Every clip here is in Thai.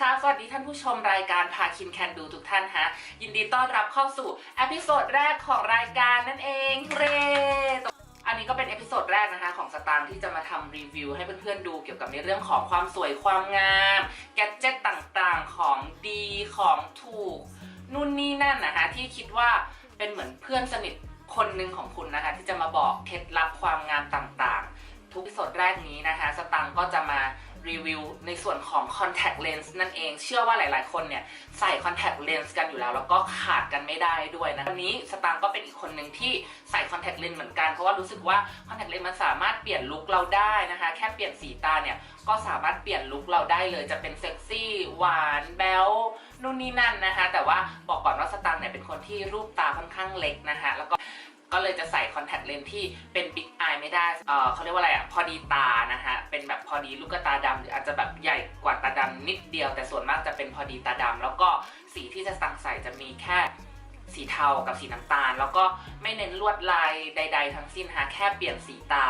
คะ สวัสดีท่านผู้ชมรายการพาคินแคนดูทุกท่านฮะ ยินดีต้อนรับเข้าสู่เอพิโซดแรกของรายการนั่นเองเรอันนี้ก็เป็นเอพิโซดแรกนะคะของสตางค์ที่จะมาทำรีวิวให้เพื่อนๆดูเกี่ยวกับในเรื่องของความสวยความงาม แกดเจ็ตต่างๆของดีของถูก นู่นนี่นั่นนะคะที่คิดว่าเป็นเหมือนเพื่อนสนิทคนหนึ่งของคุณนะคะ ที่จะมาบอกเคล็ดลับความงามต่างๆ ทุกสดแรกนี้นะคะ สตังค์ก็จะมา รีวิวในส่วนของ contact lens นั่นเอง เชื่อว่าหลาย ๆ คนเนี่ยใส่ contact lens กันอยู่แล้ว แล้วก็ขาดกันไม่ได้ด้วยนะ วันนี้สตังก็เป็นอีกคนหนึ่งที่ใส่ contact lens เหมือนกัน เพราะว่ารู้สึกว่า contact lens มันสามารถเปลี่ยนลุคเราได้นะคะ แค่เปลี่ยนสีตาเนี่ยก็สามารถเปลี่ยนลุคเราได้เลย จะเป็นเซ็กซี่หวานแบ๊วนู่นนี่นั่นนะคะ แต่ว่าบอกก่อนว่าสตังเนี่ยเป็นคนที่รูปตาค่อนข้างเล็กนะคะ แล้วก็ก็เลยจะใส่คอนแทคเลนส์ที่เป็นบิ๊กอาย ไม่ได้เออเขาเรียกว่าอะไรอะพอดีตานะฮะเป็นแบบพอดีลูกตาดำหรืออาจจะแบบใหญ่กว่าตาดำนิดเดียว แต่ส่วนมากจะเป็นพอดีตาดำแล้วก็สีที่จะสั่งใส่จะมีแค่สีเทากับสีน้ำตาล แล้วก็ไม่เน้นลวดลายใด ๆ ทั้งสิ้นฮะแค่เปลี่ยนสีตา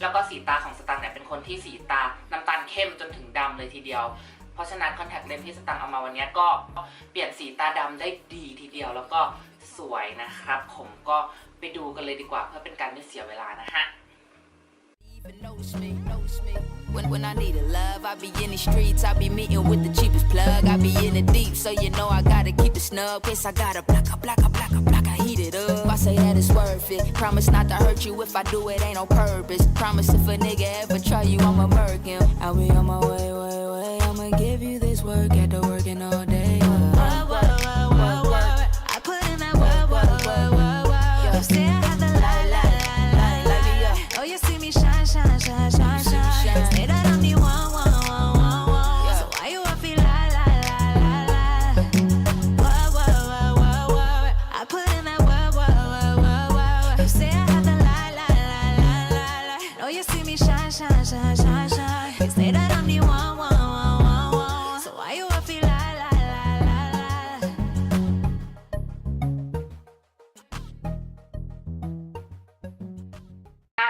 แล้วก็สีตาของสตังค์เนี่ยเป็นคนที่สีตาน้ำตาลเข้มจนถึงดำเลยทีเดียว เพราะฉะนั้นคอนแทคเลนส์ที่สตังค์เอามาวันนี้ก็เปลี่ยนสีตาดำได้ดีทีเดียว แล้วก็สวยนะครับ ผมก็ไปดูกันเลยดีกว่าเพื่อเป็นการไม่เสียเวลานะฮะ When, when I need a love, I be in the streets, I be meeting with the cheapest plug. I be in the deep, so you know I gotta keep it snug. Case I gotta block, a block, a block, a block, I heat it up. I say that it's worth it. Promise not to hurt you if I do it, ain't on purpose. Promise if a nigga ever try you, I'ma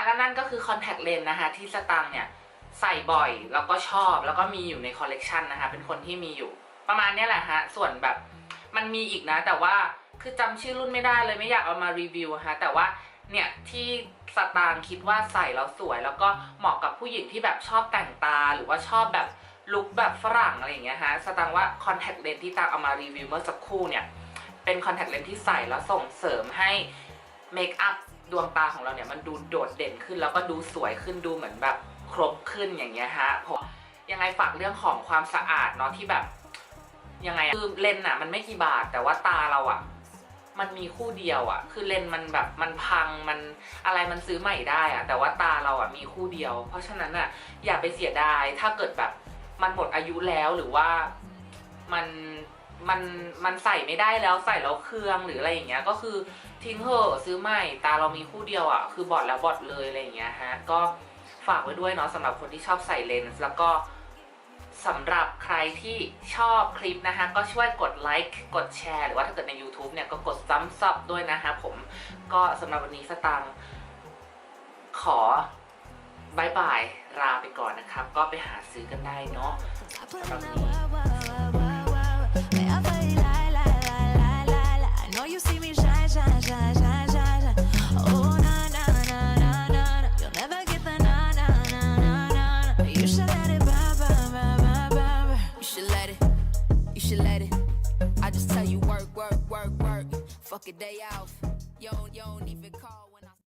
แล้วนั่นก็คือคอนแทคเลนส์นะคะ ที่สตังเนี่ยใส่บ่อยแล้วก็ชอบแล้วก็มีอยู่ในคอลเลกชันนะคะ เป็นคนที่มีอยู่ ประมาณนี้แหละฮะ ส่วนแบบมันมีอีกนะ แต่ว่าคือจำชื่อรุ่นไม่ได้เลยไม่อยากเอามารีวิวฮะแต่ว่าเนี่ยที่สตางคิดว่าใส่แล้วสวย แล้วก็เหมาะกับผู้หญิงที่แบบชอบแต่งตาหรือว่าชอบแบบลุคแบบฝรั่งอะไรอย่างเงี้ยฮะสตางว่าคอนแทคเลนส์ที่ตางเอามารีวิวเมื่อสักครู่เนี่ยเป็นคอนแทคเลนส์ที่ใส่แล้วส่งเสริมให้เมคอัพ ดวงตาของเราเนี่ยมันดูโดดเด่นขึ้น แล้วก็ดูสวยขึ้นดูเหมือนแบบครบขึ้นอย่างเงี้ยฮะผมยังไงฝากเรื่องของความสะอาดเนาะที่แบบยังไงคือเลนส์อะมันไม่กี่บาทแต่ว่าตาเราอะมันมีคู่เดียวอะคือเลนส์มันแบบมันพังมันอะไรมันซื้อใหม่ได้อะแต่ว่าตาเราอะมีคู่เดียว เพราะฉะนั้นอะอย่าไปเสียดายถ้าเกิดแบบมันหมดอายุแล้วหรือว่ามัน มันมันใส่ไม่ได้แล้วใส่แล้วเครืองหรืออะไรอย่างเงี้ยก็คือทิ้งเหอะซื้อใหม่ตาเรามีคู่เดียวอะคือบอดแล้วบอดเลยอะไรอย่างเงี้ยฮะก็ฝากไว้ด้วยเนาะสำหรับคนที่ชอบใส่เลนส์แล้วก็สำหรับใครที่ชอบคลิปนะคะ ก็ช่วยกดไลค์กดแชร์หรือว่าถ้าเกิดใน YouTube เนี่ยก็กดซ้ำซับด้วยนะคะผมก็สำหรับวันนี้สตางขอบายบายลาไปก่อนนะครับ ก็ไปหาซื้อกันได้เนาะ I put in that work, work, work, work, work. May I just tell you work, work, work, work. Fuck a day off. You don't, you don't even call.